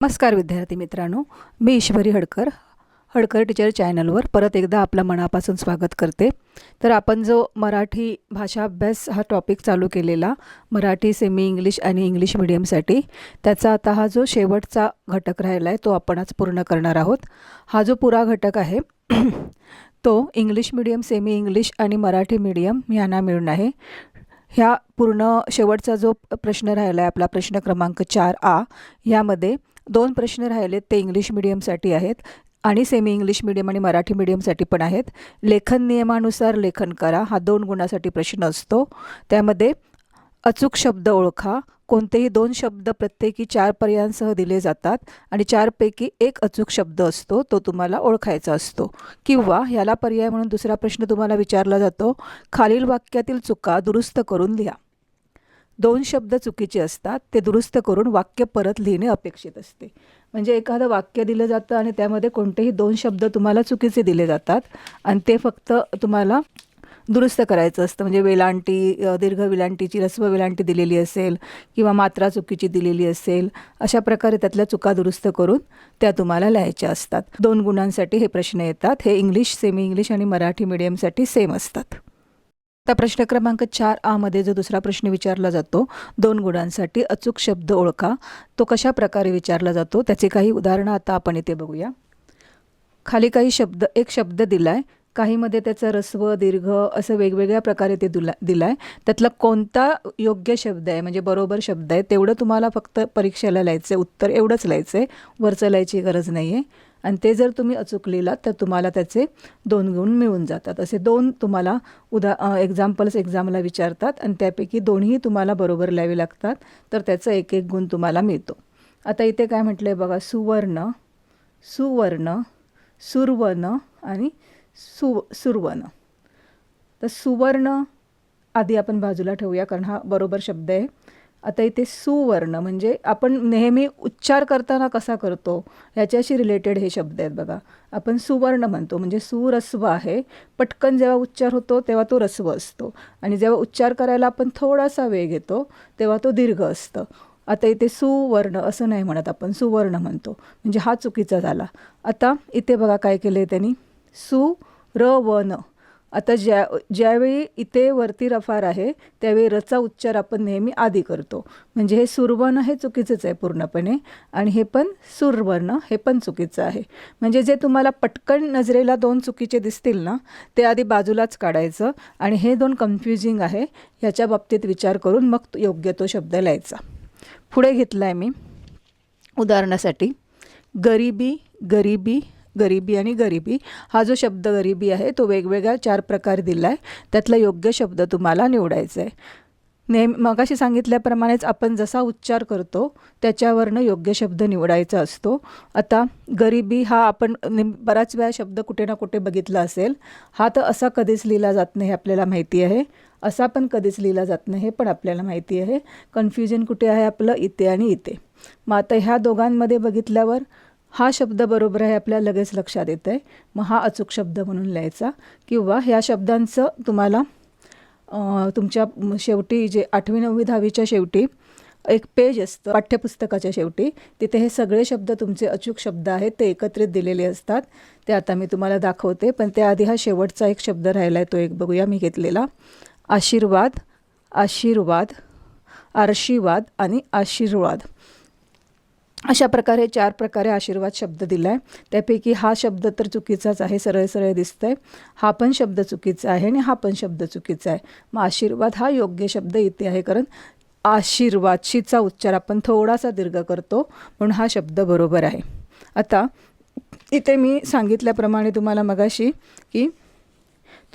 नमस्कार विद्यार्थी मित्रांनो मी ईश्वरी हडकर हडकर टीचर चॅनलवर परत एकदा आपलं मनापासून स्वागत करते. तर आपण जो मराठी भाषा अभ्यास हा टॉपिक चालू केलेला मराठी सेमी इंग्लिश आणि इंग्लिश मिडियमसाठी त्याचा आता हा जो शेवटचा घटक राहिला आहे तो आपण आज पूर्ण करणार आहोत. हा जो पुरा घटक आहे तो इंग्लिश मिडियम सेमी इंग्लिश आणि मराठी मीडियम यांना मिळून आहे. ह्या पूर्ण शेवटचा जो प्रश्न राहिला आहे आपला प्रश्न क्रमांक चार आ यामध्ये दोन प्रश्न राहिलेत ते इंग्लिश मिडियमसाठी आहेत आणि सेमी इंग्लिश मिडियम आणि मराठी मिडियमसाठी पण आहेत. लेखन नियमानुसार लेखन करा हा दोन गुणासाठी प्रश्न असतो. त्यामध्ये अचूक शब्द ओळखा कोणतेही दोन शब्द प्रत्येकी चार पर्यायांसह दिले जातात आणि चारपैकी एक अचूक शब्द असतो तो तुम्हाला ओळखायचा असतो. किंवा ह्याला पर्याय म्हणून दुसरा प्रश्न तुम्हाला विचारला जातो खालील वाक्यातील चुका दुरुस्त करून लिहा. दोन शब्द चुकीचे असतात ते दुरुस्त करून वाक्य परत लिहिणे अपेक्षित असते. म्हणजे एखादं वाक्य दिलं जातं आणि त्यामध्ये कोणतेही दोन शब्द तुम्हाला चुकीचे दिले जातात आणि ते फक्त तुम्हाला दुरुस्त करायचं असतं. म्हणजे वेलांटी दीर्घ वेलांटीची रस्व वेलांटी दिलेली असेल किंवा मात्रा चुकीची दिलेली असेल अशा प्रकारे त्यातल्या चुका दुरुस्त करून त्या तुम्हाला लिहायच्या असतात. दोन गुणांसाठी हे प्रश्न येतात. हे इंग्लिश सेमी इंग्लिश आणि मराठी मिडियमसाठी सेम असतात. आता प्रश्न क्रमांक चार आमध्ये जो दुसरा प्रश्न विचारला जातो दोन गुणांसाठी अचूक शब्द ओळखा तो कशा प्रकारे विचारला जातो त्याचे काही उदाहरणं आता आपण इथे बघूया. खाली काही शब्द एक शब्द दिला आहे काहीमध्ये त्याचं रस्व दीर्घ असं वेगवेगळ्या प्रकारे ते दिला दिला आहे त्यातला कोणता योग्य शब्द आहे म्हणजे बरोबर शब्द आहे तेवढं तुम्हाला फक्त परीक्षेला लिहायचं आहे उत्तर एवढंच लिहायचं आहे वरचं लिहायची गरज नाही आहे आणि ते जर तुम्ही अचूक लिहिलात तर तुम्हाला त्याचे दोन गुण मिळून जातात. असे दोन तुम्हाला उदा एक्झाम्पल्स एक्झामला विचारतात आणि त्यापैकी दोन्ही तुम्हाला बरोबर लिहावे लागतात तर त्याचा एक एक गुण तुम्हाला मिळतो. आता इथे काय म्हटलं आहे बघा सुवर्ण सुवर्ण सुर्वन आणि सु सुर्वन तर सुवर्ण आधी आपण बाजूला ठेवूया कारण हा बरोबर शब्द आहे. आता इथे सुवर्ण म्हणजे आपण नेहमी उच्चार करताना कसा करतो ह्याच्याशी रिलेटेड हे शब्द आहेत बघा. आपण सुवर्ण म्हणतो म्हणजे सुरस्व आहे. पटकन जेव्हा उच्चार होतो तेव्हा तो रस्व असतो. आणि जेव्हा उच्चार करायला आपण थोडासा वेग येतो तेव्हा तो दीर्घ असतं. आता इथे सुवर्ण असं नाही म्हणत आपण सुवर्ण म्हणतो. म्हणजे हा चुकीचा झाला. आता इथे बघा काय केलं आहे त्यांनी. सु र व न. आता ज्या ज्यावेळी इथे वरती रफार आहे त्यावेळी रचा उच्चार आपण नेहमी आधी करतो. म्हणजे हे सुरवर्ण हे चुकीचंच आहे पूर्णपणे. आणि हे पण सुरवर्ण हे पण चुकीचं आहे. म्हणजे जे तुम्हाला पटकन नजरेला दोन चुकीचे दिसतील ना ते आधी बाजूलाच काढायचं. आणि हे दोन कन्फ्युजिंग आहे ह्याच्या बाबतीत विचार करून मग योग्य तो शब्द लिहायचा. पुढे घेतला आहे मी. उदाहरणासाठी गरिबी गरिबी गरिबी आणि गरिबी हा जो शब्द गरिबी आहे तो वेगवेगळ्या चार प्रकारे दिला आहे त्यातला योग्य शब्द तुम्हाला निवडायचा आहे नेहमी मगाशी सांगितल्याप्रमाणेच आपण जसा उच्चार करतो त्याच्यावरनं योग्य शब्द निवडायचा असतो. आता गरिबी हा आपण नेम बराच वेळा शब्द कुठे ना कुठे बघितला असेल. हा तर असा कधीच लिहिला जात नाही हे आपल्याला माहिती आहे. असा पण कधीच लिहिला जात नाही हे पण आपल्याला माहिती आहे. कन्फ्युजन कुठे आहे आपलं? इथे आणि इथे. मग आता ह्या दोघांमध्ये बघितल्यावर हा शब्द बरोबर आहे आपल्या लगेच लक्षात येतं आहे मग हा अचूक शब्द म्हणून लिहायचा. किंवा ह्या शब्दांचं तुम्हाला तुमच्या शेवटी जे आठवी नववी दहावीच्या शेवटी एक पेज असतं पाठ्यपुस्तकाच्या शेवटी. तिथे हे सगळे शब्द तुमचे अचूक शब्द आहेत ते एकत्रित दिलेले असतात. ते आता मी तुम्हाला दाखवते पण त्याआधी हा शेवटचा एक शब्द राहिला आहे तो एक बघूया मी घेतलेला. आशीर्वाद आशीर्वाद आर्शीवाद आणि आशीर्वाद. अशा प्रकारे चार प्रकारे आशीर्वाद शब्द दिला आहे त्यापैकी हा शब्द तर चुकीचाच आहे सरळ सरळ दिसतंय. हा पण शब्द चुकीचा आहे आणि हा पण शब्द चुकीचा आहे. मग आशीर्वाद हा योग्य शब्द इथे आहे कारण आशीर्वाद शीचा उच्चार आपण थोडासा दीर्घ करतो म्हणून हा शब्द बरोबर आहे. आता इथे मी सांगितल्याप्रमाणे तुम्हाला मगाशी की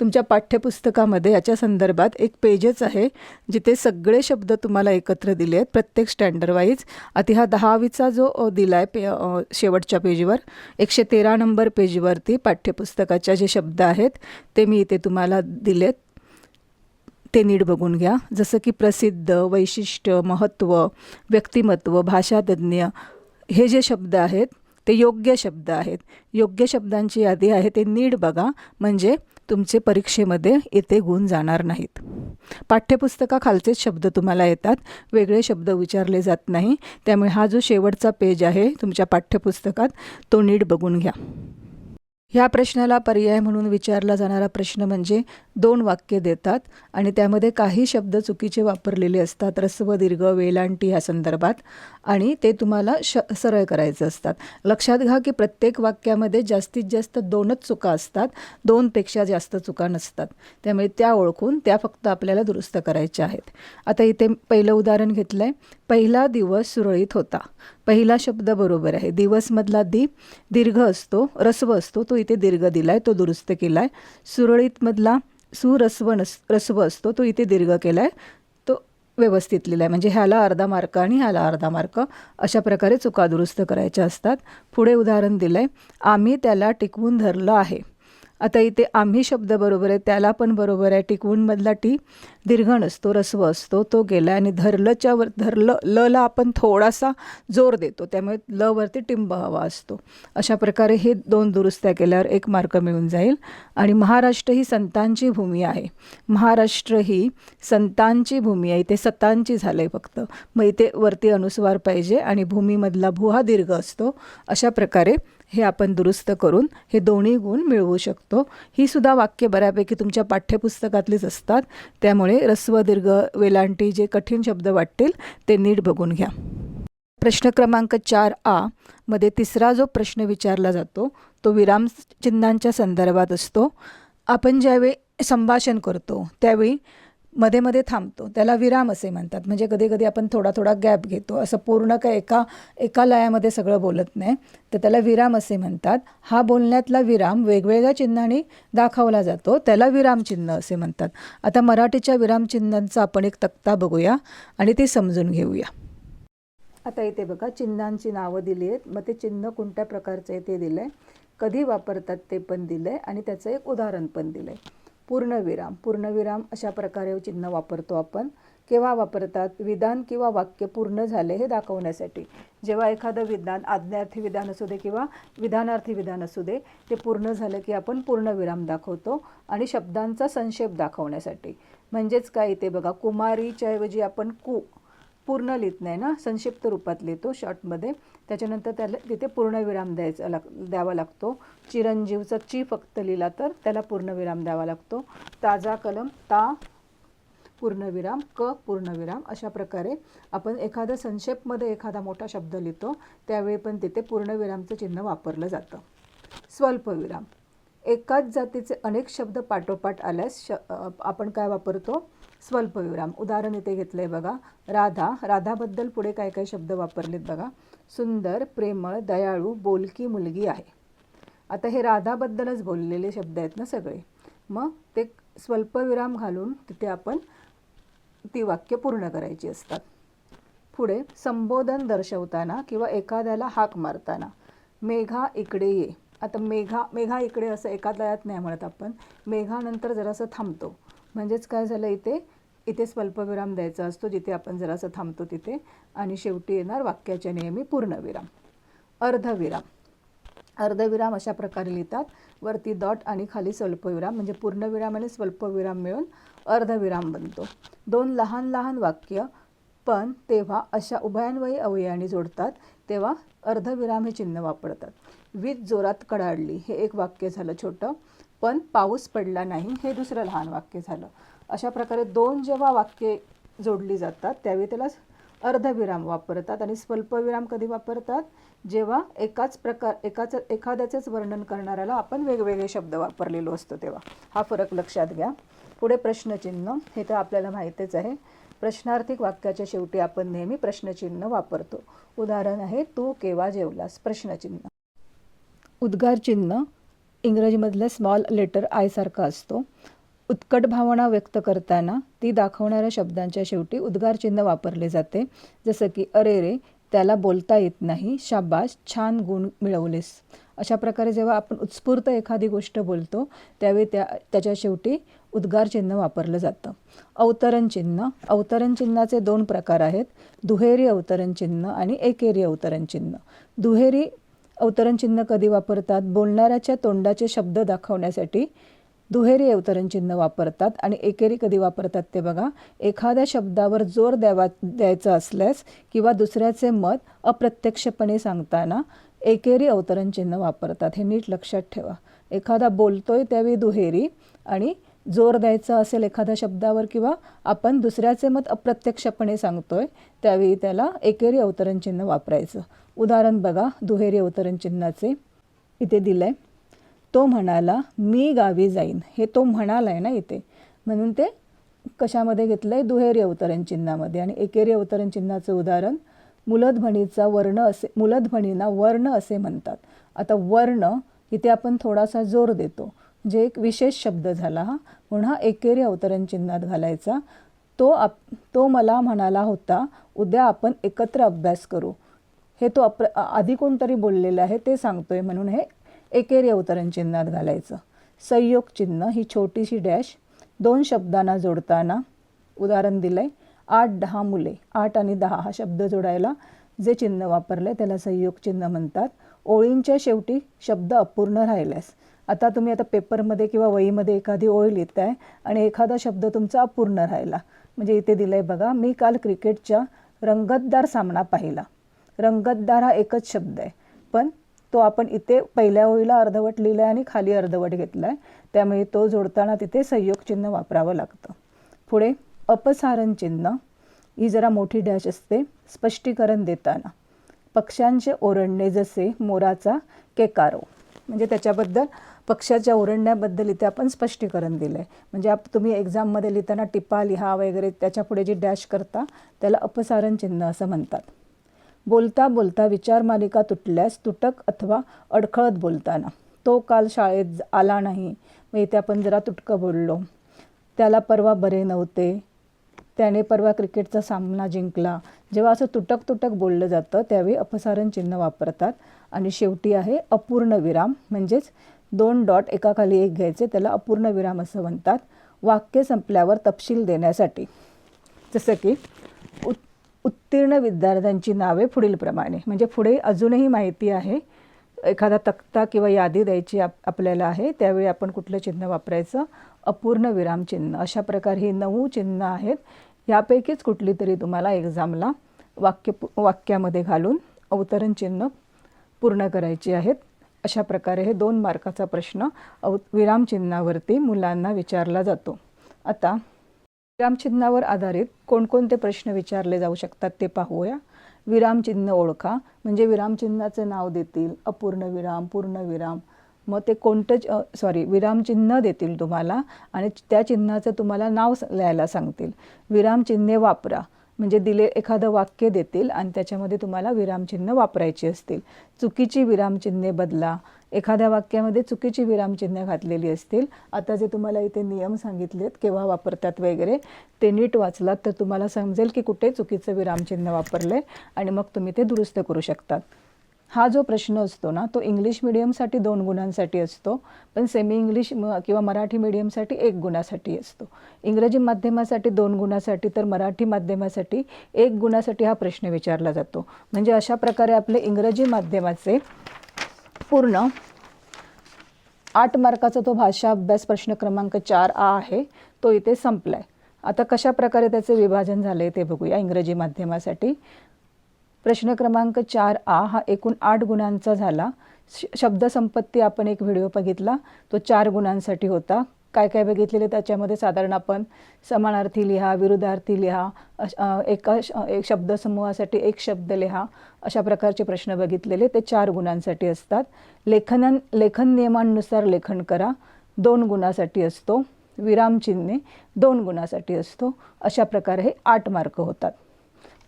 तुमच्या पाठ्यपुस्तकामध्ये याच्या संदर्भात एक पेजच आहे जिथे सगळे शब्द तुम्हाला एकत्र दिले आहेत प्रत्येक स्टँडर्ड वाईज आता हा दहावीचा जो दिला आहे पे शेवटच्या पेजवर एकशे तेरा नंबर पेजवरती पाठ्यपुस्तकाच्या जे शब्द आहेत ते मी इथे तुम्हाला दिलेत. ते नीट बघून घ्या. जसं की प्रसिद्ध वैशिष्ट्य महत्त्व व्यक्तिमत्व भाषातज्ञ हे जे शब्द आहेत ते योग्य शब्द आहेत. योग्य शब्दांची यादी आहे ते नीट बघा. म्हणजे तुमचे परीक्षेमध्ये येथे गुण जाणार नाहीत. पाठ्यपुस्तकाखालचेच शब्द तुम्हाला येतात. वेगळे शब्द विचारले जात नाही. त्यामुळे हा जो शेवटचा पेज आहे तुमच्या पाठ्यपुस्तकात तो नीट बघून घ्या. ह्या प्रश्नाला पर्याय म्हणून विचारला जाणारा प्रश्न म्हणजे दोन वाक्य देतात आणि त्यामध्ये काही शब्द चुकीचे वापरलेले असतात. रस्व दीर्घ वेलांटी ह्या संदर्भात. आणि ते तुम्हाला श सरळ करायचं असतात. लक्षात घ्या की प्रत्येक वाक्यामध्ये जास्तीत जास्त दोनच चुका असतात. दोनपेक्षा जास्त चुका नसतात. त्यामुळे त्या ओळखून त्या फक्त आपल्याला दुरुस्त करायच्या आहेत. आता इथे पहिलं उदाहरण घेतलं आहे पहिला दिवस सुरळीत होता. पहिला शब्द बरोबर आहे. दिवसमधला दी दीर्घ असतो रस्व असतो. तो इथे दीर्घ दिला आहे तो दुरुस्त केला आहे सुरळीतमधला सुरस्व नस रस्व असतो तो इथे दीर्घ केला आहे व्यवस्थित लिहिला आहे. म्हणजे ह्याला अर्धा मार्क आणि ह्याला अर्धा मार्क अशा प्रकारे चुका दुरुस्त करायच्या असतात. पुढे उदाहरण दिलं आहे आम्ही त्याला टिकवून धरलं आहे. आता इथे आम्ही शब्द बरोबर आहे त्याला पण बरोबर आहे. टिकवूनमधला टी दीर्घ नसतो रस्व असतो तो गेला आणि धरलंच्या वर धरलं लला आपण थोडासा जोर देतो. त्यामुळे ल वरती टिंब हवा असतो. अशा प्रकारे हे दोन दुरुस्त्या केल्यावर एक मार्क मिळून जाईल. आणि महाराष्ट्र ही संतांची भूमी आहे. महाराष्ट्र ही संतांची भूमी आहे. इथे सतांची झालं आहे फक्त. मग इथे वरती अनुस्वार पाहिजे आणि भूमीमधला भू हा दीर्घ असतो. अशा प्रकारे हे आपण दुरुस्त करून हे दोन्ही गुण मिळवू शकतो. ही सुद्धा वाक्य बऱ्यापैकी तुमच्या पाठ्यपुस्तकातलीच असतात. त्यामुळे रस्व दीर्घ वेलांटी जे कठीण शब्द वाटतील ते नीट बघून घ्या. प्रश्न क्रमांक चार आ मध्ये तिसरा जो प्रश्न विचारला जातो तो विराम चिन्हांच्या संदर्भात असतो. आपण ज्यावेळी संभाषण करतो त्यावेळी मध्ये मध्ये थांबतो. त्याला विराम असे म्हणतात. म्हणजे कधी कधी आपण थोडा थोडा गॅप घेतो. असं पूर्ण काय एका एका लयामध्ये सगळं बोलत नाही. तर त्याला विराम असे म्हणतात. हा बोलण्यातला विराम वेगवेगळ्या चिन्हांनी दाखवला जातो. त्याला विरामचिन्ह असे म्हणतात. आता मराठीच्या विरामचिन्हांचा आपण एक तक्ता बघूया आणि ती समजून घेऊया. आता इथे बघा चिन्हांची नावं दिली आहेत. मग ते चिन्ह कोणत्या प्रकारचं आहे ते दिलं आहे कधी वापरतात ते पण दिलं आहे आणि त्याचं एक उदाहरण पण दिलं आहे पूर्णविराम. पूर्णविराम अशा प्रकारे चिन्ह वापरतो आपण. केव्हा वापरतात? विधान किंवा वाक्य पूर्ण झाले हे दाखवण्यासाठी. जेव्हा एखादं विधान आज्ञार्थी विधान असू दे किंवा विधानार्थी विधान असू दे ते पूर्ण झालं की आपण पूर्णविराम दाखवतो आणि शब्दांचा संक्षेप दाखवण्यासाठी. म्हणजेच काय? इथे बघा कुमारीच्या ऐवजी आपण कु पूर्ण लिहित नाही ना संक्षिप्त रूपात लिहितो शॉर्टमध्ये त्याच्यानंतर त्याला तिथे पूर्णविराम द्यायचा लाग द्यावा लागतो. चिरंजीवचा ची फक्त लिहिला तर त्याला पूर्णविराम द्यावा लागतो. ताजा कलम ता पूर्णविराम क पूर्णविराम अशा प्रकारे आपण एखादा संक्षेपमध्ये एखादा मोठा शब्द लिहितो त्यावेळी पण तिथे पूर्णविरामचं चिन्ह वापरलं जातं. स्वल्पविराम. एकाच जातीचे अनेक शब्द पाठोपाठ आल्यास श आपण काय वापरतो? स्वल्पविराम. उदाहरण इथे घेतलं आहे बघा. राधा. राधाबद्दल पुढे काय काय शब्द वापरलेत बघा? सुंदर प्रेमळ दयाळू बोलकी मुलगी आहे. आता हे राधाबद्दलच बोललेले शब्द आहेत ना सगळे. मग ते स्वल्पविराम घालून तिथे आपण ती वाक्य पूर्ण करायची असतात. पुढे संबोधन दर्शवताना किंवा एखाद्याला हाक मारताना मेघा इकडे ये. आता मेघा मेघा इकडे असं एका लयात नाही म्हणत आपण. मेघानंतर जरासं थांबतो. म्हणजेच काय झालं इथे? इथे स्वल्पविराम द्यायचा असतो जिथे आपण जरासं थांबतो तिथे. आणि शेवटी येणार वाक्याच्या नेहमी पूर्णविराम. अर्धविराम. अर्धविराम अशा प्रकारे लिहितात. वरती डॉट आणि खाली स्वल्पविराम म्हणजे पूर्णविराम आणि स्वल्पविराम मिळून अर्धविराम बनतो. दोन लहान लहान वाक्य पण तेव्हा अशा उभयान्वयी अवयवाने जोडतात तेव्हा अर्धविराम हे चिन्ह वापरतात. वीज जोरात कडाडली. हे एक वाक्य झालं छोटं. पण पाऊस पडला नाही हे दुसरं लहान वाक्य झालं. अशा प्रकारे दोन जेव्हा वाक्ये जोडली जातात त्यावेळी त्याला अर्धविराम वापरतात आणि स्वल्पविराम कधी वापरतात? जेव्हा एकाच प्रकार एकाच एखाद्याचेच वर्णन करणाऱ्याला आपण वेगवेगळे शब्द वापरलेलो असतो तेव्हा. हा फरक लक्षात घ्या. पुढे प्रश्नचिन्ह. हे तर आपल्याला माहितीच आहे. प्रश्नार्थिक वाक्याच्या शेवटी आपण नेहमी प्रश्नचिन्ह वापरतो. उदाहरण आहे तू केव्हा जेवलास? प्रश्नचिन्ह. उद्गार चिन्ह इंग्रजीमधल्या स्मॉल लेटर आयसारखा असतो. उत्कट भावना व्यक्त करताना ती दाखवणाऱ्या शब्दांच्या शेवटी उद्गार चिन्ह वापरले जाते. जसं की अरे रे त्याला बोलता येत नाही. शाबास छान गुण मिळवलेस. अशा प्रकारे जेव्हा आपण उत्स्फूर्त एखादी गोष्ट बोलतो त्यावेळी त्या त्याच्या शेवटी उद्गार चिन्ह वापरलं जातं. अवतरण चिन्ह. अवतरण चिन्हाचे दोन प्रकार आहेत. दुहेरी अवतरण चिन्ह आणि एकेरी अवतरण चिन्ह. दुहेरी अवतरण चिन्ह कधी वापरतात? बोलणाऱ्याच्या तोंडाचे शब्द दाखवण्यासाठी दुहेरी अवतरण चिन्ह वापरतात आणि एकेरी कधी वापरतात ते बघा. एखाद्या शब्दावर जोर द्यावा द्यायचा असल्यास किंवा दुसऱ्याचे मत अप्रत्यक्षपणे सांगताना एकेरी अवतरण चिन्ह वापरतात. हे नीट लक्षात ठेवा. एखादा बोलतोय त्यावेळी दुहेरी आणि जोर द्यायचा असेल एखाद्या शब्दावर किंवा आपण दुसऱ्याचे मत अप्रत्यक्षपणे सांगतोय त्यावेळी त्याला एकेरी अवतरण चिन्ह वापरायचं. उदाहरण बघा दुहेरी अवतरण चिन्हाचे. इथे दिलं आहे तो म्हणाला मी गावी जाईन. हे तो म्हणाला आहे ना इथे. म्हणून ते कशामध्ये घेतलं आहे दुहेरी अवतरण चिन्हामध्ये. आणि एकेरी अवतरण चिन्हाचं उदाहरण मुलदभणीचा वर्ण असे मुलदभणींना वर्ण असे म्हणतात. आता वर्ण इथे आपण थोडासा जोर देतो. जे एक विशेष शब्द झाला हा म्हणून हा एकेरी अवतरण चिन्हात घालायचा. तो आप तो मला म्हणाला होता उद्या आपण एकत्र अभ्यास करू. हे तो अप्र आधी कोणतरी बोललेलं आहे ते सांगतोय म्हणून हे एकेरी अवतरण चिन्हात घालायचं. संयोग चिन्ह ही छोटीशी डॅश दोन शब्दांना जोडताना उदाहरण दिलं आहे आठ दहा मुले आठ आणि दहा हा शब्द जोडायला जे चिन्ह वापरलं आहे त्याला संयोग चिन्ह म्हणतात. ओळींच्या शेवटी शब्द अपूर्ण राहिल्यास आता तुम्ही आता पेपरमध्ये किंवा वहीमध्ये एखादी ओळ लिहिताय आणि एखादा शब्द तुमचा अपूर्ण राहिला. म्हणजे इथे दिलं आहे बघा मी काल क्रिकेटच्या रंगतदार सामना पाहिला. रंगतदार हा एकच शब्द आहे. पण तो आपण इथे पहिल्या ओळीला अर्धवट लिहिला आहे आणि खाली अर्धवट घेतला आहे त्यामुळे तो जोडताना तिथे संयोग चिन्ह वापरावं लागतं. पुढे अपसारण चिन्ह. ही जरा मोठी डॅश असते. स्पष्टीकरण देताना. पक्ष्यांचे ओरडणे जसे मोराचा केकारो. म्हणजे त्याच्याबद्दल पक्षाच्या ओरडण्याबद्दल इथे आपण स्पष्टीकरण दिलं आहे म्हणजे आप तुम्ही एक्झाममध्ये लिहिताना टिपा लिहा वगैरे त्याच्यापुढे जे जी डॅश करता त्याला अपसारण चिन्ह असं म्हणतात. बोलता बोलता विचार मालिका तुटल्यास तुटक अथवा अडखळत बोलताना. तो काल शाळेत आला नाही. मग इथे आपण जरा तुटकं बोललो. त्याला परवा बरे नव्हते. त्याने परवा क्रिकेटचा सामना जिंकला. जेव्हा असं तुटक तुटक बोललं जातं त्यावेळी अपसारण चिन्ह वापरतात. आणि शेवटी आहे अपूर्ण विराम म्हणजेच दोन डॉट एकाखाली एक घ्यायचे त्याला अपूर्ण विराम असं म्हणतात. वाक्य संपल्यावर तपशील देण्यासाठी. जसं की उत् उत्तीर्ण विद्यार्थ्यांची नावे पुढीलप्रमाणे म्हणजे पुढे अजूनही माहिती आहे एखादा तक्ता किंवा यादी द्यायची आप आपल्याला आहे त्यावेळी आपण कुठलं चिन्ह वापरायचं? अपूर्ण विराम चिन्ह. अशा प्रकारे ही नऊ चिन्ह आहेत. यापैकीच कुठली तरी तुम्हाला एक्झामला वाक्य वाक्यामध्ये घालून अवतरण चिन्ह पूर्ण करायची आहेत. अशा प्रकारे हे दोन मार्काचा प्रश्न अव विरामचिन्हावरती मुलांना विचारला जातो. आता विरामचिन्हावर आधारित कोणकोणते प्रश्न विचारले जाऊ शकतात ते पाहूया. विरामचिन्ह ओळखा म्हणजे विरामचिन्हाचं नाव देतील अपूर्ण विराम पूर्ण विराम. मग ते कोणतं सॉरी विरामचिन्ह देतील तुम्हाला आणि त्या चिन्हाचं तुम्हाला नाव लिहायला सांगतील. विरामचिन्हे वापरा. म्हणजे दिले एखादं वाक्य देतील आणि त्याच्यामध्ये तुम्हाला विरामचिन्ह वापरायची असतील. चुकीची विरामचिन्हे बदला. एखाद्या वाक्यामध्ये चुकीची विरामचिन्ह घातलेली असतील. आता जे तुम्हाला इथे नियम सांगितलेत केव्हा वापरतात वगैरे ते नीट वाचलात तर तुम्हाला समजेल की कुठे चुकीचं विरामचिन्ह वापरलं आहे आणि मग तुम्ही ते दुरुस्त करू शकतात. हा जो प्रश्न असतो ना तो इंग्लिश मिडियमसाठी दोन गुणांसाठी असतो पण सेमी इंग्लिश म किंवा मराठी मिडियमसाठी एक गुणासाठी असतो. इंग्रजी माध्यमासाठी दोन गुणासाठी तर मराठी माध्यमासाठी एक गुणासाठी हा प्रश्न विचारला जातो. म्हणजे अशा प्रकारे आपले इंग्रजी माध्यमाचे पूर्ण आठ मार्काचा तो भाषा अभ्यास प्रश्न क्रमांक चार आ आहे तो इथे संपला आहे आता कशा प्रकारे त्याचे विभाजन झाले ते बघूया इंग्रजी माध्यमासाठी. प्रश्न क्रमांक चार आ हा एकूण आठ गुणांचा झाला. श शब्दसंपत्ती आपण एक व्हिडिओ बघितला. तो चार गुणांसाठी होता. काय काय बघितलेले? त्याच्यामध्ये साधारण आपण समानार्थी लिहा विरुद्धार्थी लिहा एका एक शब्दसमूहासाठी एक शब्द लिहा अशा प्रकारचे प्रश्न बघितलेले. ते चार गुणांसाठी असतात. लेखन लेखन नियमांनुसार लेखन करा. दोन गुणासाठी असतो. विरामचिन्हे दोन गुणासाठी असतो. अशा प्रकारे हे आठ मार्क होतात.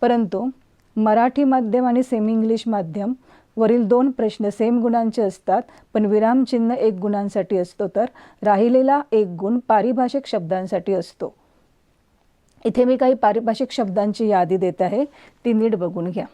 परंतु मराठी माध्यम आणि सेमी इंग्लिश माध्यम वरील दोन प्रश्न सेम गुणांचे असतात पण विरामचिन्ह एक गुणांसाठी असतो तर राहिलेला एक गुण पारिभाषिक शब्दांसाठी असतो. इथे मी काही पारिभाषिक शब्दांची यादी देत आहे ती नीट बघून घ्या.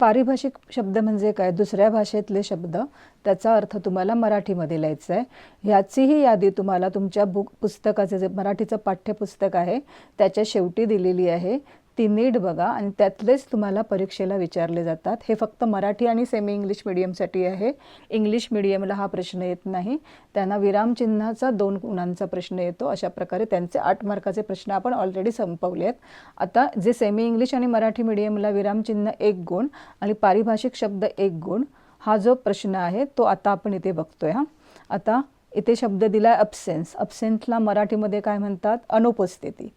पारिभाषिक शब्द म्हणजे काय? दुसऱ्या भाषेतले शब्द त्याचा अर्थ तुम्हाला मराठीमध्ये लिहायचा आहे. ह्याचीही यादी तुम्हाला तुमच्या बुक पुस्तकाचे जे मराठीचं पाठ्यपुस्तक आहे त्याच्या शेवटी दिलेली आहे. ती नीट बघा आणि त्यातलेच तुम्हाला परीक्षेला विचारले जातात. हे फक्त मराठी आणि सेमी इंग्लिश मिडियमसाठी आहे. इंग्लिश मिडियमला हा प्रश्न येत नाही. त्यांना विरामचिन्हाचा दोन गुणांचा प्रश्न येतो. अशा प्रकारे त्यांचे आठ मार्काचे प्रश्न आपण ऑलरेडी संपवले आहेत. आता जे सेमी इंग्लिश आणि मराठी मिडियमला विरामचिन्ह एक गुण आणि पारिभाषिक शब्द एक गुण हा जो प्रश्न आहे तो आता आपण इथे बघतोय हा. आता इथे शब्द दिला आहे अब्सेन्स अब्सेन्सला मराठीमध्ये काय म्हणतात? अनुपस्थिती.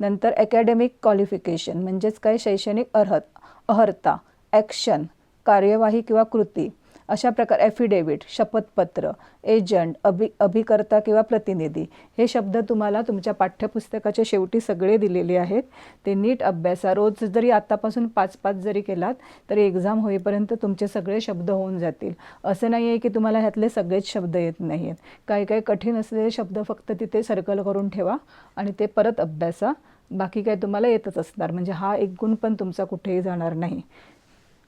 नंतर अकॅडमिक क्वालिफिकेशन म्हणजेच काय शैक्षणिक अर्हत अर्हता ॲक्शन कार्यवाही किंवा कृती. अशा प्रकार ॲफिडेविट शपथपत्र एजंट अभि अभिकर्ता किंवा प्रतिनिधी हे शब्द तुम्हाला तुमच्या पाठ्यपुस्तकाच्या शेवटी सगळे दिलेले आहेत. ते नीट अभ्यासा. रोज जरी आत्तापासून पाच पाच जरी केलात तरी एक्झाम होईपर्यंत तुमचे सगळे शब्द होऊन जातील. असं नाही आहे की तुम्हाला ह्यातले सगळेच शब्द येत नाही आहेत काही काही कठीण असलेले शब्द फक्त तिथे सर्कल करून ठेवा आणि ते परत अभ्यासा. बाकी काय तुम्हाला येतच असणार. म्हणजे हा एक गुण पण तुमचा कुठेही जाणार नाही.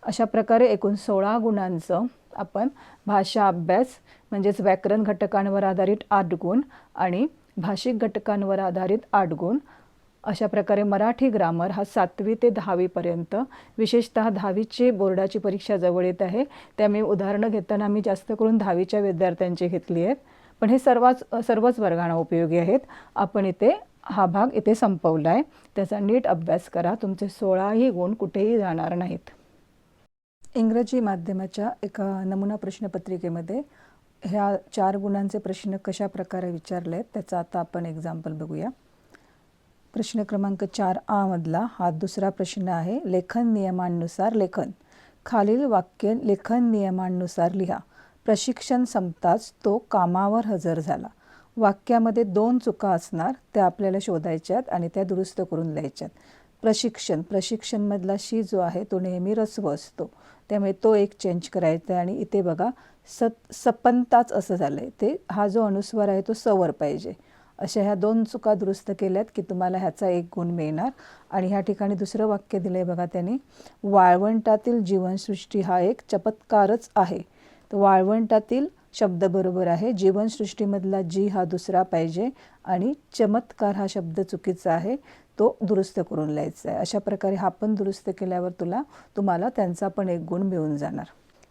अशा प्रकारे एकूण सोळा गुणांचं आपण भाषा अभ्यास म्हणजेच व्याकरण घटकांवर आधारित आठ गुण आणि भाषिक घटकांवर आधारित आठ गुण अशा प्रकारे मराठी ग्रामर हा सातवी ते दहावीपर्यंत विशेषतः दहावीची बोर्डाची परीक्षा जवळ येत आहे. त्यामुळे उदाहरणं घेताना आम्ही जास्त करून दहावीच्या विद्यार्थ्यांची घेतली आहेत. पण हे सर्वच सर्वच वर्गांना उपयोगी आहेत. आपण इथे हा भाग इथे संपवला आहे त्याचा नीट अभ्यास करा. तुमचे सोळाही गुण कुठेही जाणार नाहीत. इंग्रजी माध्यमाच्या एका नमुना प्रश्नपत्रिकेमध्ये ह्या चार गुणांचे प्रश्न कशा प्रकारे विचारले आहेत त्याचा आता आपण एक्झाम्पल बघूया. प्रश्न क्रमांक चार आ मधला हा दुसरा प्रश्न आहे. लेखन नियमांनुसार लेखन. खालील वाक्य लेखन नियमांनुसार लिहा. प्रशिक्षण संपताच तो कामावर हजर झाला. वाक्यामध्ये दोन चुका असणार त्या आपल्याला शोधायच्यात आणि त्या दुरुस्त करून लिहायच्यात. प्रशिक्षण प्रशिक्षणमधला शी जो आहे तो नेहमी रस्व असतो. त्यामुळे तो एक चेंज करायचा आहे आणि इथे बघा सत सपंताच असं झालं आहे ते हा जो अनुस्वार आहे तो सवर पाहिजे. अशा ह्या दोन चुका दुरुस्त केल्यात की तुम्हाला ह्याचा एक गुण मिळणार. आणि ह्या ठिकाणी दुसरं वाक्य दिलं आहे बघा त्यांनी वाळवंटातील जीवनसृष्टी हा एक चपत्कारच आहे. तर वाळवंटातील शब्द बरोबर आहे. जीवनसृष्टीमधला जी हा दुसरा पाहिजे आणि चमत्कार हा शब्द चुकीचा आहे तो दुरुस्त करून लिहायचा आहे. अशा प्रकारे हा पण दुरुस्त केल्यावर तुला तुम्हाला त्यांचा पण एक गुण मिळून जाणार.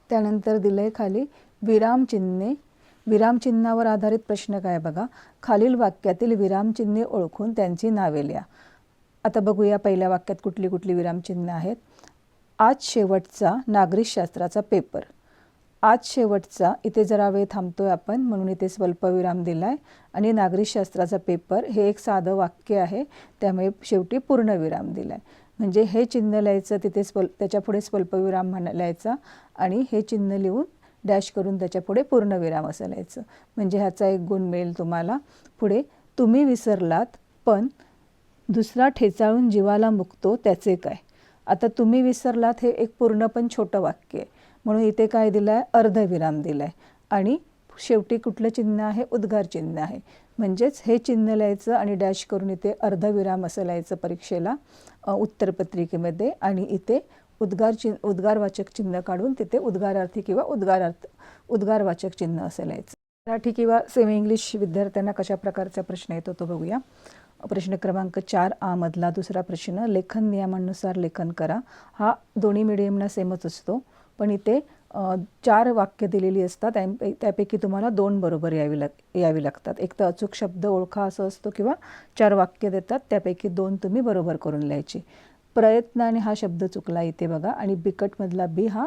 त्यानंतर दिलं आहे खाली विरामचिन्हे विरामचिन्हावर आधारित प्रश्न काय बघा? खालील वाक्यातील विरामचिन्हे ओळखून त्यांची नावे लिहा. आता बघूया पहिल्या वाक्यात कुठली कुठली विरामचिन्ह आहेत. आज शेवटचा नागरिकशास्त्राचा पेपर आज शेवटचा. इथे जरा वेळ थांबतोय आपण म्हणून इथे स्वल्पविराम दिला आहे आणि नागरिकशास्त्राचा पेपर हे एक साधं वाक्य आहे त्यामुळे शेवटी पूर्णविराम दिला आहे म्हणजे हे चिन्ह लिहायचं तिथे स्वल त्याच्यापुढे स्वल्पविराम म्हणा लिहायचा आणि हे चिन्ह लिहून डॅश करून त्याच्यापुढे पूर्णविराम असं लिहायचं. म्हणजे ह्याचा एक गुण मिळेल तुम्हाला. पुढे तुम्ही विसरलात पण दुसरा ठेचाळून जीवाला मुकतो त्याचे काय? आता तुम्ही विसरलात हे एक पूर्ण पण छोटं वाक्य आहे. म्हणून इथे काय दिलं आहे अर्धविराम दिला आहे आणि शेवटी कुठलं चिन्ह आहे? उद्गार चिन्ह आहे. म्हणजेच हे चिन्ह लिहायचं आणि डॅश करून इथे अर्धविराम असं लिहायचं परीक्षेला उत्तरपत्रिकेमध्ये. आणि इथे उद्गार चिन्ह उद्गारवाचक चिन्ह काढून तिथे उद्गारार्थी किंवा उद्गारार्थ उद्गारवाचक चिन्ह असं लिहायचं. मराठी किंवा सेमी इंग्लिश विद्यार्थ्यांना कशा प्रकारचा प्रश्न येतो तो बघूया. प्रश्न क्रमांक चार आ मधला दुसरा प्रश्न लेखन नियमांनुसार लेखन करा. हा दोन्ही मिडियमना सेमच असतो. पण इथे चार वाक्य दिलेली असतात. त्यापैकी तुम्हाला दोन बरोबर यावी लाग यावी लागतात. एक तर अचूक शब्द ओळखा असं असतो किंवा चार वाक्य देतात त्यापैकी दोन तुम्ही बरोबर करून लिहायची. प्रयत्नाने हा शब्द चुकला इथे बघा. आणि बिकटमधला बी हा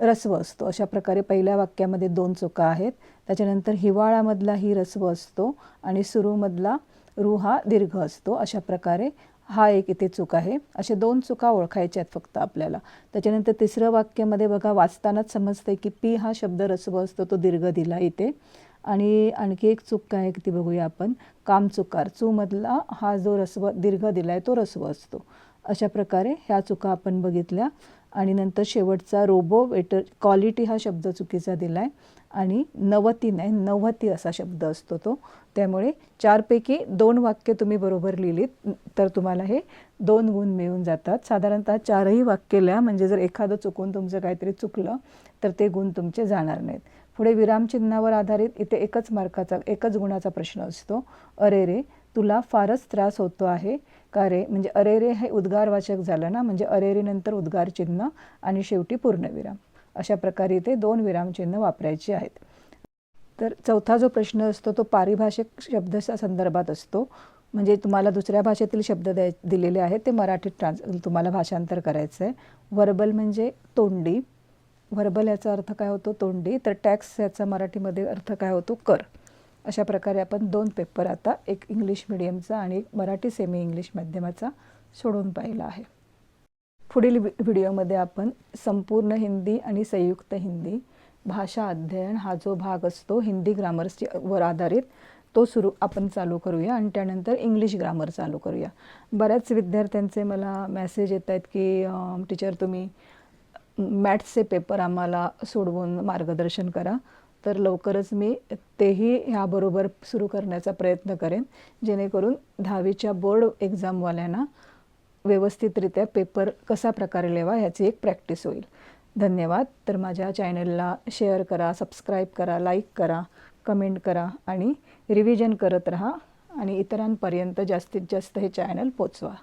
रस्व असतो. अशा प्रकारे पहिल्या वाक्यामध्ये दोन चुका आहेत. त्याच्यानंतर हिवाळ्यामधला ही रस्व असतो आणि सुरूमधला रू हा दीर्घ असतो. अशा प्रकारे हा एक इथे चूक आहे. असे दोन चुका ओळखायच्या आहेत फक्त आपल्याला. त्याच्यानंतर तिसरं वाक्यामध्ये बघा वाचतानाच समजते की पी हा शब्द रस्व असतो तो दीर्घ दिला इथे. आणि आणखी एक चूक काय ती बघूया आपण. काम चुकार चूमधला हा जो रस्व दीर्घ दिला आहे तो रस्व असतो. अशा प्रकारे ह्या चुका आपण बघितल्या. आणि नंतर शेवटचा रोबो वेटर क्वालिटी हा शब्द चुकीचा दिला आहे आणि नवती नाही नवती असा शब्द असतो तो. त्यामुळे चारपैकी दोन वाक्य तुम्ही बरोबर लिहिलीत तर तुम्हाला हे दोन गुण मिळून जातात. साधारणतः चारही वाक्य लिहा म्हणजे जर एखादं चुकून तुमचं काहीतरी चुकलं तर ते गुण तुमचे जाणार नाहीत. पुढे विरामचिन्हावर आधारित इथे एकच मार्काचा एकच गुणाचा प्रश्न असतो. अरे रे तुला फारच त्रास होतो आहे. का रे? म्हणजे अरे रे हे उद्गारवाचक झालं ना? म्हणजे अरे रे नंतर उद्गार चिन्ह आणि शेवटी पूर्णविराम. अशा प्रकारे इथे दोन विरामचिन्ह वापरायची आहेत. तर चौथा जो प्रश्न असतो तो पारिभाषिक शब्दाच्या संदर्भात असतो. म्हणजे तुम्हाला दुसऱ्या भाषेतील शब्द द्याय दिलेले आहेत ते मराठीत ट्रान्स तुम्हाला भाषांतर करायचं आहे वर्बल म्हणजे तोंडी. व्हर्बल याचा अर्थ काय होतो? तोंडी. तर टॅक्स याचा मराठीमध्ये अर्थ काय होतो? कर. अशा प्रकारे आपण दोन पेपर आता एक इंग्लिश मिडियमचा आणि एक मराठी सेमी इंग्लिश माध्यमाचा सोडून पाहिला आहे. पुढील वि व्हिडिओमध्ये आपण संपूर्ण हिंदी आणि संयुक्त हिंदी भाषा अध्ययन हा जो भाग असतो हिंदी ग्रामर्सची वर आधारित तो सुरू आपण चालू करूया आणि त्यानंतर इंग्लिश ग्रामर चालू करूया. बऱ्याच विद्यार्थ्यांचे मला मेसेज येत आहेत की टीचर तुम्ही मॅथ्सचे पेपर आम्हाला सोडवून मार्गदर्शन करा तर लवकरच मी तेही ह्याबरोबर सुरू करण्याचा प्रयत्न करेन. जेणेकरून दहावीच्या बोर्ड एक्झामवाल्यांना व्यवस्थितरित्या पेपर कसा प्रकारे लिहावा ह्याची एक प्रॅक्टिस होईल. धन्यवाद. तर माझ्या चॅनलला शेअर करा सबस्क्राईब करा लाईक करा कमेंट करा आणि रिव्हिजन करत राहा आणि इतरांपर्यंत जास्तीत जास्त हे चॅनल पोचवा.